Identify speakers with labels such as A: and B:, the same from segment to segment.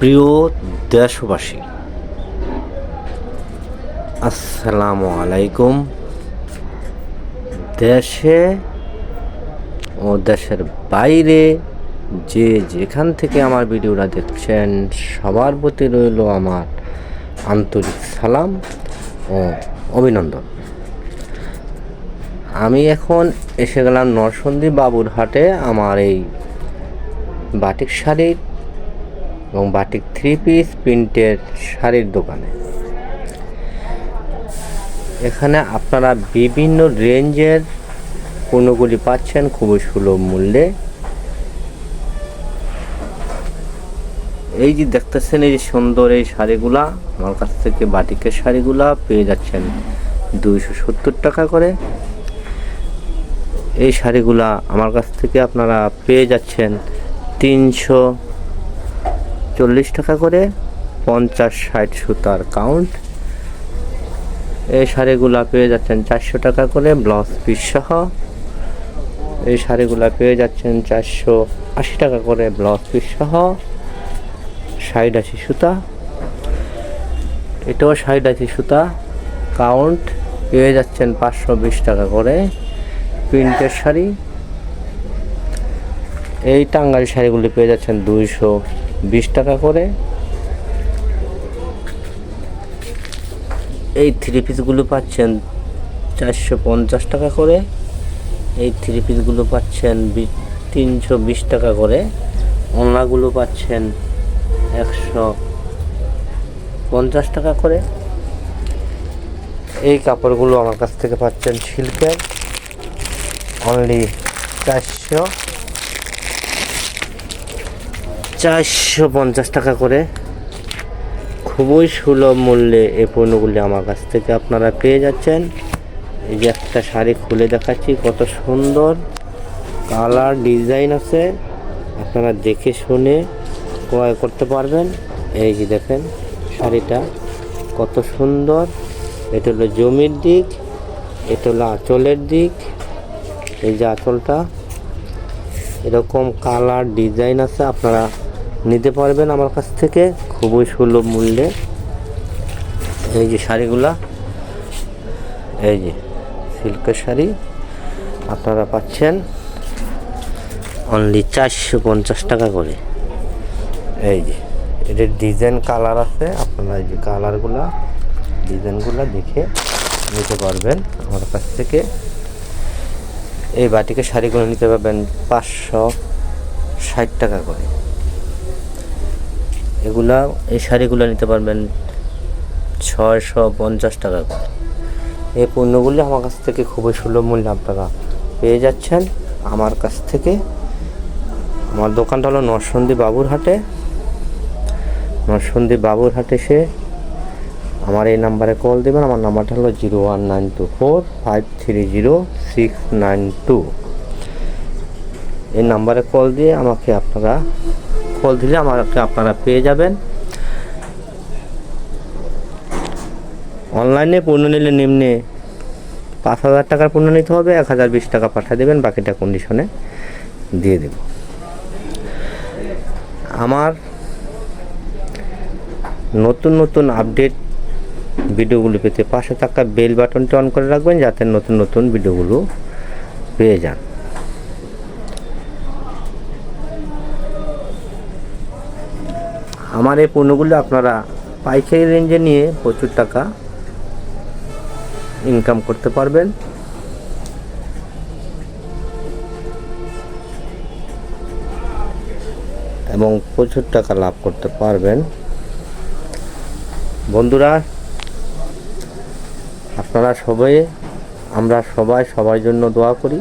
A: প্রিয় দেশবাসী, আসসালামু আলাইকুম। দেশে ও দেশের বাইরে যে যেখান থেকে আমার ভিডিওটা দেখছেন, সবার প্রতি রইল আমার আন্তরিক সালাম ও অভিনন্দন। আমি এখন এসে গেলাম নরসন্দী বাবুর হাটে আমার এই বাটিক শাড়ির এবং বাটিক থ্রি পিস প্রিন্টের শাড়ির দোকানে। এখানে আপনারা বিভিন্ন রেঞ্জের পণ্যগুলি পাচ্ছেন খুবই সুলভ মূল্যে। এই যে দেখতেছেন এই যে সুন্দর এই শাড়িগুলা, আমার কাছ থেকে বাটিকের শাড়িগুলা পেয়ে যাচ্ছেন দুইশো সত্তর টাকা করে। এই শাড়িগুলা আমার কাছ থেকে আপনারা পেয়ে যাচ্ছেন তিনশো চল্লিশ টাকা করে, পঞ্চাশ ষাট সুতার কাউন্ট এই শাড়িগুলা পেয়ে যাচ্ছেন চারশো টাকা করে ব্লাউজ পিস সহ। এই শাড়িগুলা পেয়ে যাচ্ছেন চারশো আশি টাকা করে ব্লাউজ পিস সহ। ষাট আশি সুতা। এটাও ষাট আশি সুতা কাউন্ট পেয়ে যাচ্ছেন পাঁচশো বিশ টাকা করে। প্রিন্টের শাড়ি। এই টাঙ্গাইল শাড়িগুলি পেয়ে যাচ্ছেন দুইশো বিশ টাকা করে। এই থ্রি পিসগুলো পাচ্ছেন চারশো পঞ্চাশ টাকা করে। এই থ্রি পিসগুলো পাচ্ছেন তিনশো বিশ টাকা করে। ওনাগুলো পাচ্ছেন একশো পঞ্চাশ টাকা করে। এই কাপড়গুলো আমার কাছ থেকে পাচ্ছেন সিল্কের। অনলি চারশো। চারশো পঞ্চাশ টাকা করে। খুবই সুলভ মূল্যে এই পণ্যগুলি আমার কাছ থেকে আপনারা পেয়ে যাচ্ছেন। এই যে একটা শাড়ি খুলে দেখাচ্ছি, কত সুন্দর কালার ডিজাইন আছে। আপনারা দেখে শুনে ক্রয় করতে পারবেন। এই যে দেখেন শাড়িটা কত সুন্দর। এটা হলো জমির দিক, এটা হলো আঁচলের দিক। এই যে আঁচলটা, এরকম কালার ডিজাইন আছে, আপনারা নিতে পারবেন আমার কাছ থেকে। খুবই সুলভ মূল্যে। এই যে শাড়িগুলা, এই যে সিল্কের শাড়ি, আপনারা পাচ্ছেন অনলি চারশো পঞ্চাশ টাকা করে। এই যে, এটার ডিজাইন কালার আছে, আপনারা এই যে কালারগুলা ডিজাইনগুলো দেখে নিতে পারবেন আমার কাছ থেকে। এই বাটিকে শাড়িগুলো নিতে পারবেন পাঁচশো ষাট টাকা করে। এগুলা, এই শাড়িগুলো নিতে পারবেন ছয়শো পঞ্চাশ টাকা করে। এই পণ্যগুলি আমার কাছ থেকে খুবই সুলভ মূল্যে আপনারা পেয়ে যাচ্ছেন। আমার কাছ থেকে, আমার দোকানটা হলো নরসন্দী বাবুরহাটে। নরসন্দী বাবুরহাটে সে আমার এই নাম্বারে কল দেবেন। আমার নাম্বারটা হলো zero one nine two four five three zero six nine two. এই নাম্বারে কল দিয়ে আমাকে আপনারা কল দিলে আমাকে আপনারা পেয়ে যাবেন। অনলাইনে পণ্য নিলে নিম্নে পাঁচ হাজার টাকার পণ্য নিতে হবে, এক হাজার বিশ টাকা পাঠিয়ে দেবেন, বাকিটা কন্ডিশনে দিয়ে দেব। আমার নতুন নতুন আপডেট ভিডিওগুলো পেতে পাশে থাকা বেল বাটনটি অন করে রাখবেন, যাতে নতুন নতুন ভিডিওগুলো পেয়ে যান। আমার এই পণ্যগুলো আপনারা পাইকারি রেঞ্জে নিয়ে প্রচুর টাকা ইনকাম করতে পারবেন। এবং প্রচুর টাকা লাভ করতে পারবেন। বন্ধুরা, আপনারা সবাই, আমরা সবাই সবার জন্য দোয়া করি।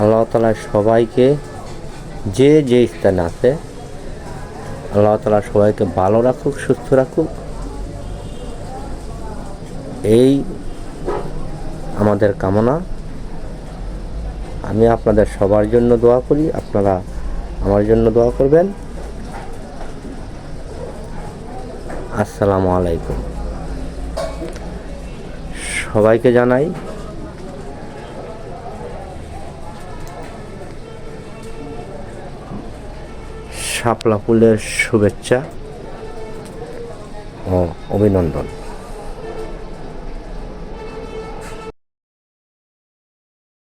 A: আল্লাহ তালা সবাইকে যে যে স্থানে আছে আল্লাহ তালা সবাইকে ভালো রাখুক, সুস্থ রাখুক। এই আমাদের কামনা। আমি আপনাদের সবার জন্য দোয়া করি, আপনারা আমার জন্য দোয়া করবেন। আসসালামু আলাইকুম। সবাইকে জানাই শাপলা ফুলের শুভেচ্ছা ও অভিনন্দন।